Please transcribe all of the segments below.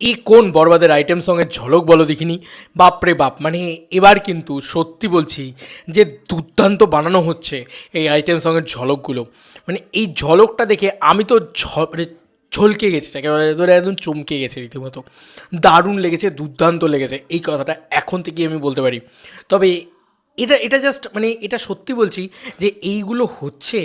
এই কোন বরবাদের আইটেম সঙ্গের ঝলক বলো দেখিনি? বাপরে বাপ মানে এবার কিন্তু সত্যি বলছি যে দুর্দান্ত বানানো হচ্ছে এই আইটেম সঙ্গের ঝলকগুলো। মানে এই ঝলকটা দেখে আমি তো মানে ঝলকে গেছি, একেবারে ধরে একদম চমকে গেছে রীতিমতো। দারুণ লেগেছে, দুর্দান্ত লেগেছে, এই কথাটা এখন থেকেই আমি বলতে পারি। তবে এটা এটা জাস্ট মানে এটা সত্যি বলছি যে এইগুলো হচ্ছে,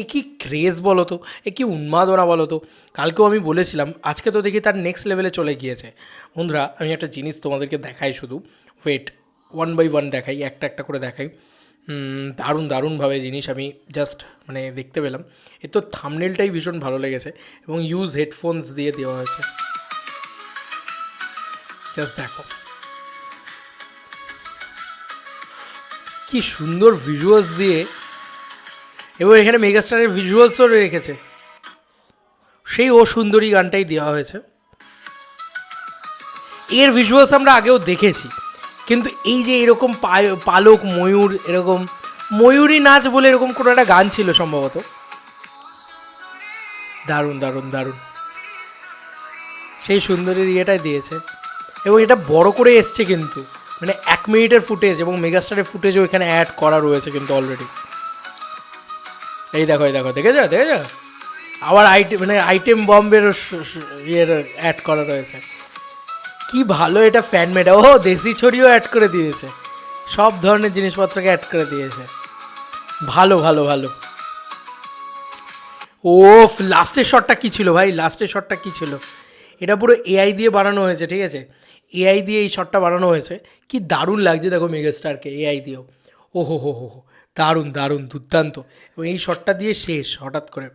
এ কি ক্রেজ বলো তো এ কি উন্মাদনা বলো তো কালকেও আমি বলেছিলাম, আজকে তো দেখি তার নেক্সট লেভেলে চলে গিয়েছে। বন্ধুরা, আমি একটা জিনিস তোমাদেরকে দেখাই শুধু। ওয়েট ওয়ান বাই ওয়ান দেখাই, একটা একটা করে দেখাই। দারুণ, দারুণভাবে জিনিস আমি জাস্ট মানে দেখতে পেলাম। এর তো থামনেলটাই ভীষণ ভালো লেগেছে এবং ইউজ হেডফোনস দিয়ে দেওয়া হয়েছে। জাস্ট দেখো। কি সুন্দর ভিজুয়ালস দিয়ে। এবং এখানে মেগাস্টারের ভিজুয়ালসও রেখেছে। সেই ও সুন্দরী গানটাই দেওয়া হয়েছে। এর ভিজুয়ালস আমরা আগেও দেখেছি। কিন্তু এই যে এরকম পালক, ময়ূর, এরকম ময়ূরী নাচ বলে এরকম কোনো একটা গান ছিল সম্ভবত। দারুণ দারুণ দারুণ। সেই সুন্দরীর ইয়েটাই দিয়েছে। এবং এটা বড় করে এসছে কিন্তু। মানে এক মিনিটের ফুটেজ এবং মেগাস্টারের ফুটেজও এখানে অ্যাড করা রয়েছে কিন্তু অলরেডি এই দেখো এই দেখো দেখে যা দেখে যা আবার আইটেম মানে আইটেম বম্বের ইয়ের অ্যাড করা রয়েছে। কি ভালো এটা ফ্যান মেড ও দেশি ছড়িও অ্যাড করে দিয়েছে। সব ধরনের জিনিসপত্রকে অ্যাড করে দিয়েছে। ভালো ভালো ভালো। ও লাস্টের শটটা কী ছিল ভাই? লাস্টের শটটা কী ছিল? এটা পুরো এআই দিয়ে বানানো হয়েছে, ঠিক আছে? এআই দিয়ে এই শটটা বানানো হয়েছে। কি দারুণ লাগছে দেখো মেগাস্টারকে এআই দিয়েও। ও হো হো হো দারুণ দারুণ, দুর্দান্ত। এবং এই শটটা দিয়ে শেষ হঠাৎ করে।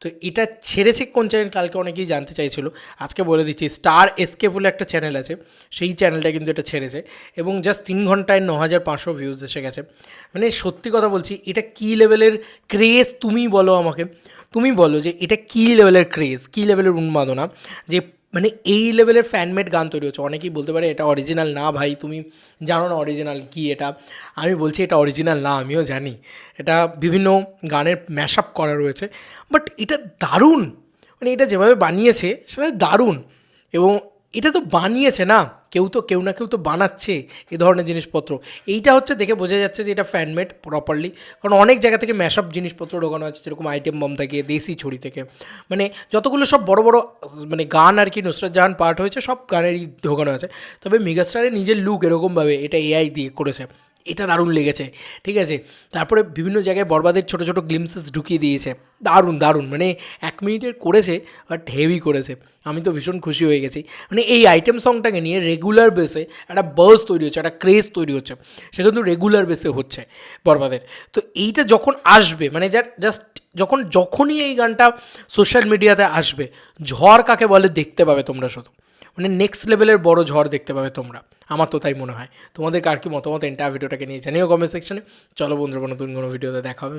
তো এটা ছেড়েছে কোন চ্যানেল কালকে অনেকেই জানতে চাইছিল। আজকে বলে দিচ্ছি, স্টার এসকে বলে একটা চ্যানেল আছে। সেই চ্যানেলটা কিন্তু এটা ছেড়েছে। এবং জাস্ট তিন ঘন্টায় ন হাজার পাঁচশো ভিউজ এসে গেছে। মানে সত্যি কথা বলছি, এটা কী লেভেলের ক্রেজ তুমি বলো আমাকে। তুমি বলো যে এটা কী লেভেলের ক্রেজ কী লেভেলের উন্মাদনা? যে মানে এই লেভেলের ফ্যানমেড গান তৈরি হচ্ছে। অনেকেই বলতে পারে, এটা অরিজিনাল না ভাই, তুমি জানো না অরিজিনাল কী এটা? আমি বলছি, এটা অরিজিনাল না, আমিও জানি। এটা বিভিন্ন গানের ম্যাশ আপ করা রয়েছে। বাট এটা দারুণ! মানে এটা যেভাবে বানিয়েছে, সেটা দারুণ। এবং এটা তো বানিয়েছে না। কেউ তো, কেউ না কেউ তো বানাচ্ছে এ ধরনের জিনিসপত্র। এইটা হচ্ছে দেখে বোঝা যাচ্ছে যে এটা ফ্যানমেড প্রপারলি কারণ অনেক জায়গা থেকে ম্যাশআপ জিনিসপত্র ঢোকানো আছে, যেরকম আইটেম বম থেকে, দেশি ছড়ি থেকে। মানে যতগুলো সব বড় বড় মানে গান আর কি, নুসরাত জাহান পার্ট হয়েছে, সব গানেরই ঢোকানো আছে। তবে মেগাস্টারের নিজের লুক এরকমভাবে এটা এআই দিয়ে করেছে। এটা দারুণ লেগেছে, ঠিক আছে? তারপরে বিভিন্ন জায়গায় বরবাদের ছোটো ছোটো গ্লিমসেস ঢুকিয়ে দিয়েছে। দারুণ দারুণ মানে এক মিনিটের করেছে বাট হেভি করেছে। আমি তো ভীষণ খুশি হয়ে গেছি। মানে এই আইটেম সংটাকে নিয়ে রেগুলার বেসে একটা বার্স তৈরি হচ্ছে, একটা ক্রেজ তৈরি হচ্ছে। সেটা কিন্তু রেগুলার বেসে হচ্ছে বরবাদের। তো এইটা যখন আসবে মানে জাস্ট যখন, যখনই এই গানটা সোশ্যাল মিডিয়াতে আসবে, ঝড় কাকে বলে দেখতে পাবে তোমরা শুধু। মানে নেক্সট লেভেলের বড় ঝড় দেখতে পাবে তোমরা। আমার তো তাই মনে হয়। তোমাদের কার কি মতামত? এন্টার ভিডিওটাকে নিয়ে জানিও কমেন্ট সেকশনে চলো বন্ধুরা, নতুন কোনো ভিডিওতে দেখা হবে